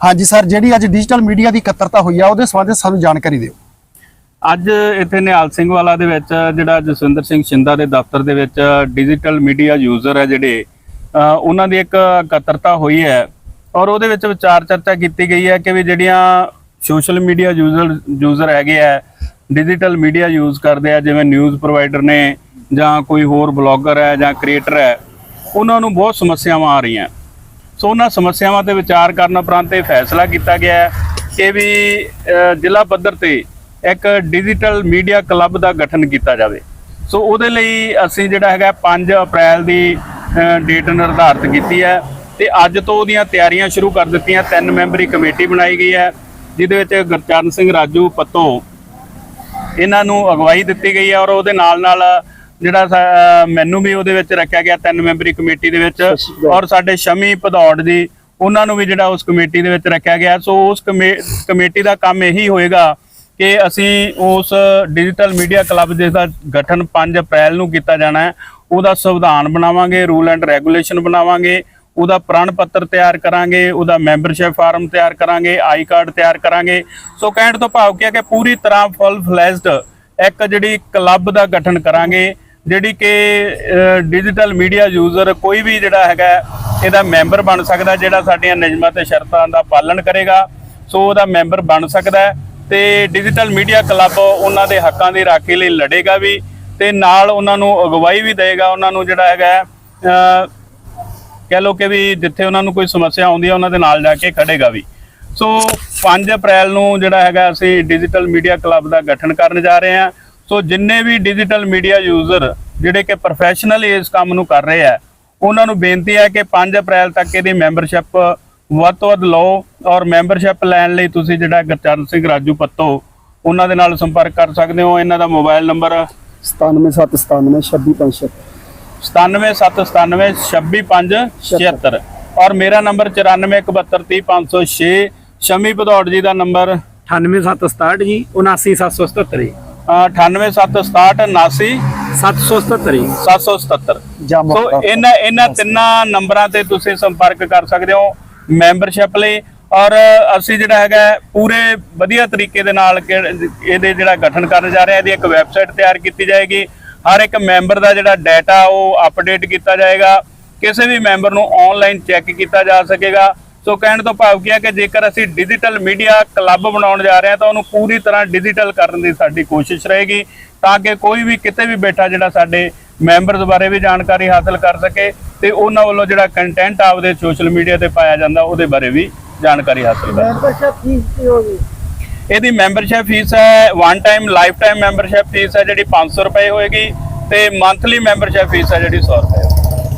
ਹਾਂਜੀ ਸਰ, ਜਿਹੜੀ ਅੱਜ ਡਿਜੀਟਲ ਮੀਡੀਆ ਦੀ ਇਕੱਤਰਤਾ ਹੋਈ ਆ, ਉਹਦੇ ਸੰਬੰਧ ਸਾਨੂੰ ਜਾਣਕਾਰੀ ਦਿਓ। ਅੱਜ ਇੱਥੇ ਨਿਹਾਲ ਸਿੰਘ ਵਾਲਾ ਦੇ ਵਿੱਚ, ਜਿਹੜਾ ਜਸਵਿੰਦਰ ਸਿੰਘ ਸ਼ਿੰਦਾ ਦੇ ਦਫ਼ਤਰ ਦੇ ਵਿੱਚ ਡਿਜੀਟਲ ਮੀਡੀਆ ਯੂਜ਼ਰ ਹੈ ਜਿਹੜੇ ਉਹਨਾਂ ਦੀ ਇੱਕ ਇਕੱਤਰਤਾ ਹੋਈ ਹੈ। ਔਰ ਉਹਦੇ ਵਿੱਚ ਵਿਚਾਰ ਚਰਚਾ ਕੀਤੀ ਗਈ ਹੈ ਕਿ ਵੀ ਜਿਹੜੀਆਂ ਸੋਸ਼ਲ ਮੀਡੀਆ ਯੂਜ਼ਰ ਯੂਜ਼ਰ ਹੈਗੇ ਆ ਡਿਜੀਟਲ ਮੀਡੀਆ ਯੂਜ਼ ਕਰਦੇ ਆ, ਜਿਵੇਂ ਨਿਊਜ਼ ਪ੍ਰੋਵਾਈਡਰ ਨੇ ਜਾਂ ਕੋਈ ਹੋਰ ਬਲੌਗਰ ਹੈ ਜਾਂ ਕ੍ਰੀਏਟਰ ਹੈ, ਉਹਨਾਂ ਨੂੰ ਬਹੁਤ ਸਮੱਸਿਆਵਾਂ ਆ ਰਹੀਆਂ। ਸੋ ਉਹਨਾਂ ਸਮੱਸਿਆਵਾਂ ਤੇ ਵਿਚਾਰ ਕਰਨ ਉਪਰੰਤ ਇਹ ਫੈਸਲਾ ਕੀਤਾ ਗਿਆ ਹੈ ਕਿ ਵੀ ਜ਼ਿਲ੍ਹਾ ਪੱਧਰ ਤੇ ਇੱਕ ਡਿਜੀਟਲ ਮੀਡੀਆ ਕਲੱਬ ਦਾ ਗਠਨ ਕੀਤਾ ਜਾਵੇ। ਸੋ ਉਹਦੇ ਲਈ ਅਸੀਂ ਜਿਹੜਾ ਹੈਗਾ 5 ਅਪ੍ਰੈਲ ਦੀ ਡੇਟ ਨਿਰਧਾਰਤ ਕੀਤੀ ਹੈ ਤੇ ਅੱਜ ਤੋਂ ਉਹਦੀਆਂ ਤਿਆਰੀਆਂ ਸ਼ੁਰੂ ਕਰ ਦਿੱਤੀਆਂ। ਤਿੰਨ ਮੈਂਬਰੀ ਕਮੇਟੀ ਬਣਾਈ ਗਈ ਹੈ, ਜਿਹਦੇ ਵਿੱਚ ਗੁਰਚਰਨ ਸਿੰਘ ਰਾਜੂ ਪੱਤੋ, ਇਹਨਾਂ ਨੂੰ ਅਗਵਾਈ ਦਿੱਤੀ ਗਈ ਹੈ ਔਰ ਉਹਦੇ ਨਾਲ ਨਾਲ ਜਿਹੜਾ ਮੈਨੂੰ ਵੀ ਉਹਦੇ ਵਿੱਚ ਰੱਖਿਆ ਗਿਆ ਤਿੰਨ ਮੈਂਬਰੀ ਕਮੇਟੀ ਦੇ ਵਿੱਚ ਔਰ ਸਾਡੇ ਸ਼ਮੀ ਭਦੌੜ ਜੀ ਉਹਨਾਂ ਨੂੰ ਵੀ ਜਿਹੜਾ ਉਸ ਕਮੇਟੀ ਦੇ ਵਿੱਚ ਰੱਖਿਆ ਗਿਆ। ਸੋ ਉਸ ਕਮੇ- ਕਮੇਟੀ ਦਾ ਕੰਮ ਇਹੀ ਹੋਏਗਾ ਕਿ ਅਸੀਂ ਉਸ ਡਿਜੀਟਲ ਮੀਡੀਆ ਕਲੱਬ ਜਿਸ ਦਾ ਗਠਨ 5 ਅਪ੍ਰੈਲ ਨੂੰ ਕੀਤਾ ਜਾਣਾ ਹੈ। ਉਹਦਾ ਸੰਵਿਧਾਨ ਬਣਾਵਾਂਗੇ ਰੂਲ ਐਂਡ ਰੈਗੂਲੇਸ਼ਨ ਬਣਾਵਾਂਗੇ ਉਹਦਾ ਪ੍ਰਣ ਪੱਤਰ ਤਿਆਰ ਕਰਾਂਗੇ ਉਹਦਾ ਮੈਂਬਰਸ਼ਿਪ ਫਾਰਮ ਤਿਆਰ ਕਰਾਂਗੇ ਆਈ ਕਾਰਡ ਤਿਆਰ ਕਰਾਂਗੇ। ਸੋ ਕਹਿਣ ਤੋਂ ਭਾਵ ਕੀ ਹੈ ਕਿ ਪੂਰੀ ਤਰ੍ਹਾਂ ਫੁੱਲ ਫਲੈਜਡ ਇੱਕ ਜਿਹੜੀ ਕਲੱਬ ਦਾ ਗਠਨ ਕਰਾਂਗੇ। ਜਿਹੜੀ ਕਿ ਡਿਜੀਟਲ ਮੀਡੀਆ ਯੂਜ਼ਰ ਕੋਈ ਵੀ ਜਿਹੜਾ ਹੈਗਾ ਇਹਦਾ ਮੈਂਬਰ ਬਣ ਸਕਦਾ ਜਿਹੜਾ ਸਾਡੀਆਂ ਨਿਯਮਾਂ ਤੇ ਸ਼ਰਤਾਂ ਦਾ ਪਾਲਣ ਕਰੇਗਾ। ਸੋ ਉਹਦਾ ਮੈਂਬਰ ਬਣ ਸਕਦਾ ਹੈ ਤੇ ਡਿਜੀਟਲ ਮੀਡੀਆ ਕਲੱਬ ਉਹਨਾਂ ਦੇ ਹੱਕਾਂ ਦੀ ਰਾਖੀ ਲਈ ਲੜੇਗਾ ਵੀ ਤੇ ਨਾਲ ਉਹਨਾਂ ਨੂੰ ਅਗਵਾਈ ਵੀ ਦੇਗਾ, ਉਹਨਾਂ ਨੂੰ ਜਿਹੜਾ ਹੈਗਾ ਕਹਿ ਲਓ ਕਿ ਵੀ ਜਿੱਥੇ ਉਹਨਾਂ ਨੂੰ ਕੋਈ ਸਮੱਸਿਆ ਆਉਂਦੀ ਹੈ, ਉਹਨਾਂ ਦੇ ਨਾਲ ਜਾ ਕੇ ਖੜੇਗਾ ਵੀ। ਸੋ 5 ਅਪ੍ਰੈਲ ਨੂੰ ਜਿਹੜਾ ਹੈਗਾ ਅਸੀਂ ਡਿਜੀਟਲ ਮੀਡੀਆ ਕਲੱਬ ਦਾ ਗਠਨ ਕਰਨ ਜਾ ਰਹੇ ਹਾਂ। ਸੋ ਜਿੰਨੇ ਵੀ ਡਿਜੀਟਲ ਮੀਡੀਆ ਯੂਜ਼ਰ ਜਿਹੜੇ ਕਿ ਪ੍ਰੋਫੈਸ਼ਨਲ ਇਸ ਕੰਮ ਨੂੰ ਕਰ ਰਹੇ ਆ ਉਹਨਾਂ ਨੂੰ ਬੇਨਤੀ ਹੈ ਕਿ 5 ਅਪ੍ਰੈਲ ਤੱਕ ਇਹਦੀ ਮੈਂਬਰਸ਼ਿਪ ਵੱਧ ਤੋਂ ਵੱਧ ਲਓ ਔਰ ਮੈਂਬਰਸ਼ਿਪ ਲੈਣ ਲਈ ਤੁਸੀਂ ਜਿਹੜਾ ਗੁਰਚਰਨ ਸਿੰਘ ਰਾਜੂ ਪੱਤੋ ਉਹਨਾਂ ਦੇ ਨਾਲ ਸੰਪਰਕ ਕਰ ਸਕਦੇ ਹੋ। ਇਹਨਾਂ ਦਾ ਮੋਬਾਈਲ ਨੰਬਰ 9779962576 9779962576 ਔਰ ਮੇਰਾ ਨੰਬਰ 9417300506 ਸ਼ਮੀ ਭਦੌੜ ਜੀ ਦਾ ਨੰਬਰ 98767 ਜੀ 79777 ਜੀ। 98767 777 ਜੀ। 777 ਜਾਮਾ ਸੋ ਇਹਨਾਂ ਇਹਨਾਂ ਤਿੰਨਾਂ ਨੰਬਰਾਂ ਤੇ ਤੁਸੀਂ ਸੰਪਰਕ ਕਰ ਸਕਦੇ ਹੋ ਮੈਂਬਰਸ਼ਿਪ ਲਈ। ਔਰ ਅਸੀਂ ਜਿਹੜਾ ਹੈਗਾ ਪੂਰੇ ਵਧੀਆ ਤਰੀਕੇ ਦੇ ਨਾਲ ਇਹਦੇ ਜਿਹੜਾ ਗਠਨ ਕਰਨ ਜਾ ਰਹੇ ਹਾਂ ਇਹਦੀ ਇੱਕ ਵੈਬਸਾਈਟ ਤਿਆਰ ਕੀਤੀ ਜਾਏਗੀ। ਹਰ ਇੱਕ ਮੈਂਬਰ ਦਾ ਜਿਹੜਾ ਡਾਟਾ ਉਹ ਅਪਡੇਟ ਕੀਤਾ ਜਾਏਗਾ। ਕਿਸੇ ਵੀ ਮੈਂਬਰ ਨੂੰ ਆਨਲਾਈਨ ਚੈੱਕ ਕੀਤਾ ਜਾ ਸਕੇਗਾ। ਸੋ ਕਹਿਣ ਤੋਂ ਭਾਵ ਕੀ ਹੈ ਕਿ ਜੇਕਰ ਅਸੀਂ ਡਿਜੀਟਲ ਮੀਡੀਆ ਕਲੱਬ ਬਣਾਉਣ ਜਾ ਰਹੇ ਹਾਂ ਤਾਂ ਉਹਨੂੰ ਪੂਰੀ ਤਰ੍ਹਾਂ ਡਿਜੀਟਲ ਕਰਨ ਦੀ ਸਾਡੀ ਕੋਸ਼ਿਸ਼ ਰਹੇਗੀ ਤਾਂ ਕਿ ਕੋਈ ਵੀ ਕਿਤੇ ਵੀ ਬੈਠਾ ਜਿਹੜਾ ਸਾਡੇ ਮੈਂਬਰਸ ਬਾਰੇ ਵੀ ਜਾਣਕਾਰੀ ਹਾਸਲ ਕਰ ਸਕੇ ਤੇ ਉਹਨਾਂ ਵੱਲੋਂ ਜਿਹੜਾ ਕੰਟੈਂਟ ਆਪਦੇ ਸੋਸ਼ਲ ਮੀਡੀਆ ਤੇ ਪਾਇਆ ਜਾਂਦਾ ਉਹਦੇ ਬਾਰੇ ਵੀ ਜਾਣਕਾਰੀ ਹਾਸਲ ਕਰ ਮੈਂਬਰਸ਼ਿਪ ਫੀਸ ਕੀ ਹੋਗੀ ਇਹਦੀ ਮੈਂਬਰਸ਼ਿਪ ਫੀਸ ਹੈ one time lifetime membership fees ਹੈ ਜਿਹੜੀ 500 ਰੁਪਏ ਹੋਏਗੀ ਤੇ ਮੰਥਲੀ ਮੈਂਬਰਸ਼ਿਪ ਫੀਸ ਹੈ ਜਿਹੜੀ 100 ਰੁਪਏ